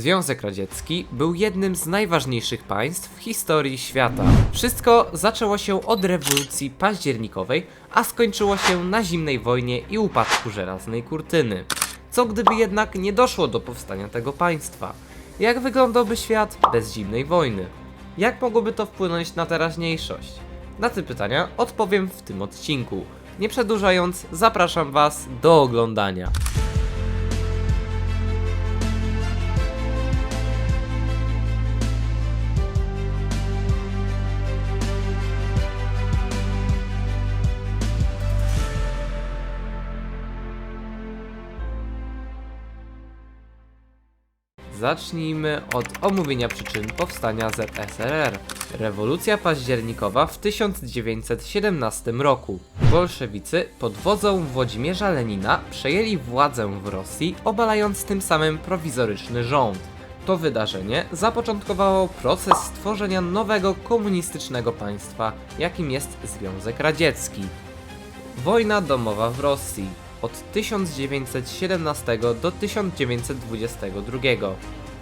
Związek Radziecki był jednym z najważniejszych państw w historii świata. Wszystko zaczęło się od rewolucji październikowej, a skończyło się na zimnej wojnie i upadku żelaznej kurtyny. Co gdyby jednak nie doszło do powstania tego państwa? Jak wyglądałby świat bez zimnej wojny? Jak mogłoby to wpłynąć na teraźniejszość? Na te pytania odpowiem w tym odcinku. Nie przedłużając, zapraszam Was do oglądania. Zacznijmy od omówienia przyczyn powstania ZSRR. Rewolucja październikowa w 1917 roku. Bolszewicy pod wodzą Włodzimierza Lenina przejęli władzę w Rosji, obalając tym samym prowizoryczny rząd. To wydarzenie zapoczątkowało proces stworzenia nowego komunistycznego państwa, jakim jest Związek Radziecki. Wojna domowa w Rosji od 1917 do 1922.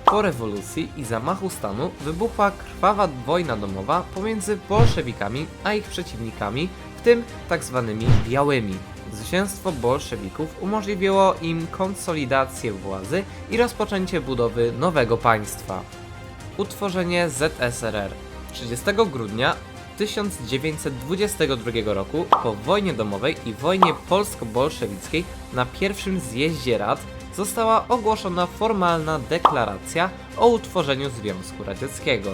Po rewolucji i zamachu stanu wybuchła krwawa wojna domowa pomiędzy bolszewikami a ich przeciwnikami, w tym tzw. białymi. Zwycięstwo bolszewików umożliwiło im konsolidację władzy i rozpoczęcie budowy nowego państwa. Utworzenie ZSRR 30 grudnia 1922 roku po wojnie domowej i wojnie polsko-bolszewickiej na pierwszym zjeździe rad została ogłoszona formalna deklaracja o utworzeniu Związku Radzieckiego.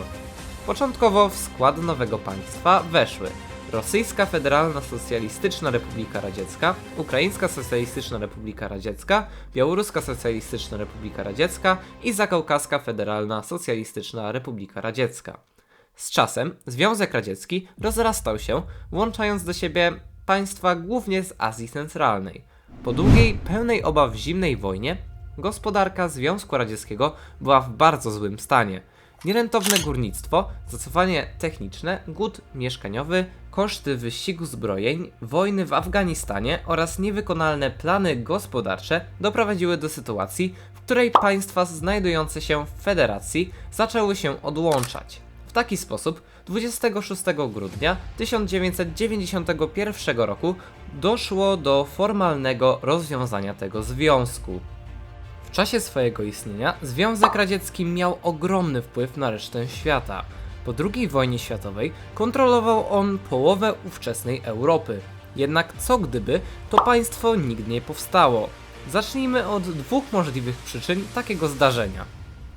Początkowo w skład nowego państwa weszły Rosyjska Federalna Socjalistyczna Republika Radziecka, Ukraińska Socjalistyczna Republika Radziecka, Białoruska Socjalistyczna Republika Radziecka i Zakaukaska Federalna Socjalistyczna Republika Radziecka. Z czasem Związek Radziecki rozrastał się, włączając do siebie państwa głównie z Azji Centralnej. Po długiej, pełnej obaw zimnej wojnie, gospodarka Związku Radzieckiego była w bardzo złym stanie. Nierentowne górnictwo, zacofanie techniczne, głód mieszkaniowy, koszty wyścigu zbrojeń, wojny w Afganistanie oraz niewykonalne plany gospodarcze doprowadziły do sytuacji, w której państwa znajdujące się w federacji zaczęły się odłączać. Taki sposób 26 grudnia 1991 roku doszło do formalnego rozwiązania tego związku. W czasie swojego istnienia Związek Radziecki miał ogromny wpływ na resztę świata. Po II wojnie światowej kontrolował on połowę ówczesnej Europy. Jednak co gdyby to państwo nigdy nie powstało? Zacznijmy od dwóch możliwych przyczyn takiego zdarzenia.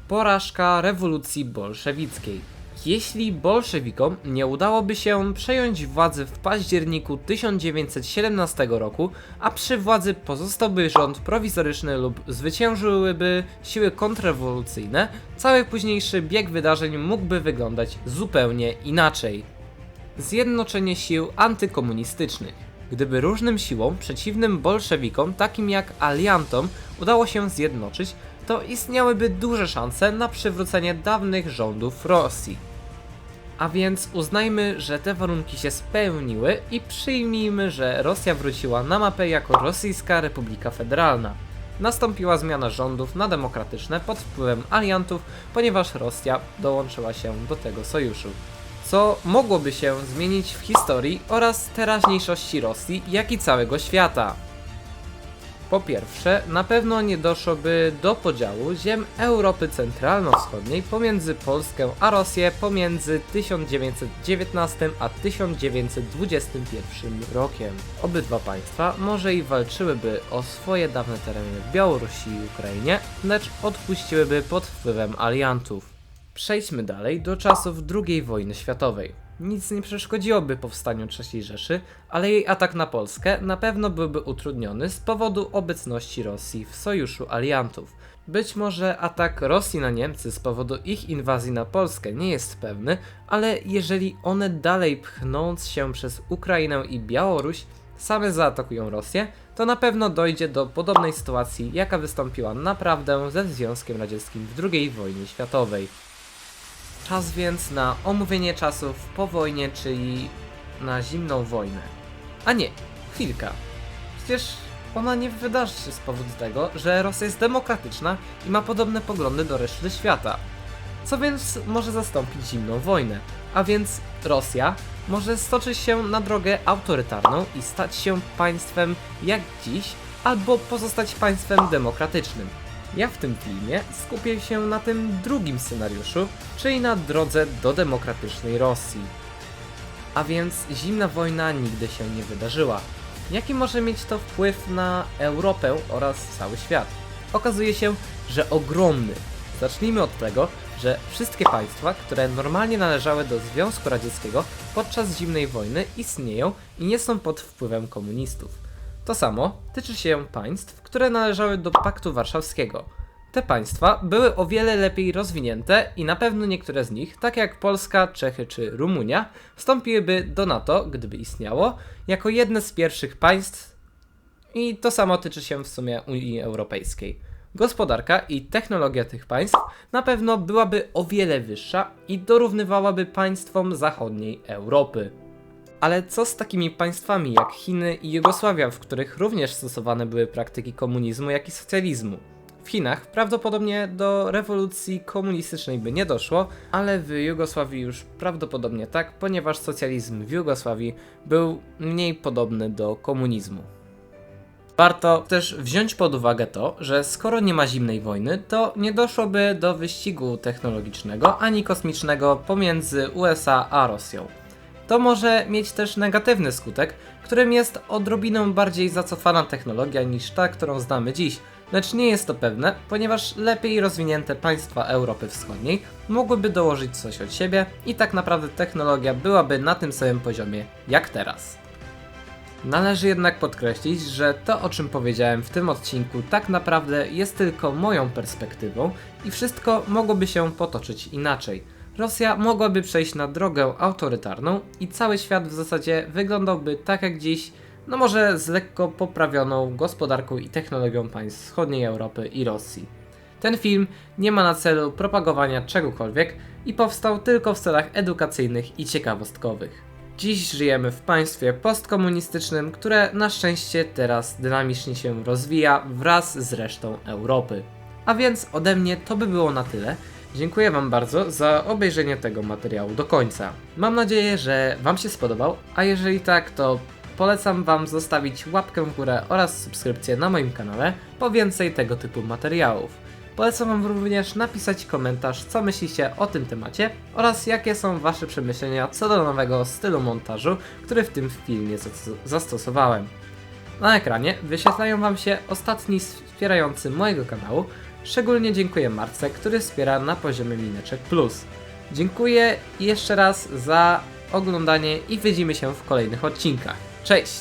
Porażka rewolucji bolszewickiej. Jeśli bolszewikom nie udałoby się przejąć władzy w październiku 1917 roku, a przy władzy pozostałby rząd prowizoryczny lub zwyciężyłyby siły kontrrewolucyjne, cały późniejszy bieg wydarzeń mógłby wyglądać zupełnie inaczej. Zjednoczenie sił antykomunistycznych. Gdyby różnym siłom przeciwnym bolszewikom, takim jak aliantom, udało się zjednoczyć, to istniałyby duże szanse na przywrócenie dawnych rządów Rosji. A więc uznajmy, że te warunki się spełniły i przyjmijmy, że Rosja wróciła na mapę jako Rosyjska Republika Federalna. Nastąpiła zmiana rządów na demokratyczne pod wpływem aliantów, ponieważ Rosja dołączyła się do tego sojuszu. Co mogłoby się zmienić w historii oraz teraźniejszości Rosji, jak i całego świata. Po pierwsze, na pewno nie doszłoby do podziału ziem Europy Centralno-Wschodniej pomiędzy Polskę a Rosję pomiędzy 1919 a 1921 rokiem. Obydwa państwa może i walczyłyby o swoje dawne tereny w Białorusi i Ukrainie, lecz odpuściłyby pod wpływem aliantów. Przejdźmy dalej do czasów II wojny światowej. Nic nie przeszkodziłoby powstaniu III Rzeszy, ale jej atak na Polskę na pewno byłby utrudniony z powodu obecności Rosji w sojuszu aliantów. Być może atak Rosji na Niemcy z powodu ich inwazji na Polskę nie jest pewny, ale jeżeli one dalej pchnąc się przez Ukrainę i Białoruś same zaatakują Rosję, to na pewno dojdzie do podobnej sytuacji, jaka wystąpiła naprawdę ze Związkiem Radzieckim w II wojnie światowej. Czas więc na omówienie czasów po wojnie, czyli na zimną wojnę. A nie, chwilka. Przecież ona nie wydarzy się z powodu tego, że Rosja jest demokratyczna i ma podobne poglądy do reszty świata. Co więc może zastąpić zimną wojnę? A więc Rosja może stoczyć się na drogę autorytarną i stać się państwem jak dziś, albo pozostać państwem demokratycznym. Ja w tym filmie skupię się na tym drugim scenariuszu, czyli na drodze do demokratycznej Rosji. A więc zimna wojna nigdy się nie wydarzyła. Jaki może mieć to wpływ na Europę oraz cały świat? Okazuje się, że ogromny. Zacznijmy od tego, że wszystkie państwa, które normalnie należały do Związku Radzieckiego podczas zimnej wojny istnieją i nie są pod wpływem komunistów. To samo tyczy się państw, które należały do Paktu Warszawskiego. Te państwa były o wiele lepiej rozwinięte i na pewno niektóre z nich, tak jak Polska, Czechy czy Rumunia, wstąpiłyby do NATO, gdyby istniało, jako jedne z pierwszych państw i to samo tyczy się w sumie Unii Europejskiej. Gospodarka i technologia tych państw na pewno byłaby o wiele wyższa i dorównywałaby państwom zachodniej Europy. Ale co z takimi państwami jak Chiny i Jugosławia, w których również stosowane były praktyki komunizmu, jak i socjalizmu? W Chinach prawdopodobnie do rewolucji komunistycznej by nie doszło, ale w Jugosławii już prawdopodobnie tak, ponieważ socjalizm w Jugosławii był mniej podobny do komunizmu. Warto też wziąć pod uwagę to, że skoro nie ma zimnej wojny, to nie doszłoby do wyścigu technologicznego ani kosmicznego pomiędzy USA a Rosją. To może mieć też negatywny skutek, którym jest odrobiną bardziej zacofana technologia niż ta, którą znamy dziś, lecz nie jest to pewne, ponieważ lepiej rozwinięte państwa Europy Wschodniej mogłyby dołożyć coś od siebie i tak naprawdę technologia byłaby na tym samym poziomie jak teraz. Należy jednak podkreślić, że to o czym powiedziałem w tym odcinku tak naprawdę jest tylko moją perspektywą i wszystko mogłoby się potoczyć inaczej. Rosja mogłaby przejść na drogę autorytarną i cały świat w zasadzie wyglądałby tak jak dziś, no może z lekko poprawioną gospodarką i technologią państw wschodniej Europy i Rosji. Ten film nie ma na celu propagowania czegokolwiek i powstał tylko w celach edukacyjnych i ciekawostkowych. Dziś żyjemy w państwie postkomunistycznym, które na szczęście teraz dynamicznie się rozwija wraz z resztą Europy. A więc ode mnie to by było na tyle. Dziękuję Wam bardzo za obejrzenie tego materiału do końca. Mam nadzieję, że Wam się spodobał, a jeżeli tak, to polecam Wam zostawić łapkę w górę oraz subskrypcję na moim kanale po więcej tego typu materiałów. Polecam Wam również napisać komentarz, co myślicie o tym temacie oraz jakie są Wasze przemyślenia co do nowego stylu montażu, który w tym filmie zas- zastosowałem. Na ekranie wyświetlają Wam się ostatni wspierający mojego kanału. Szczególnie dziękuję Marce, który wspiera na poziomie Mineczek Plus. Dziękuję jeszcze raz za oglądanie i widzimy się w kolejnych odcinkach. Cześć!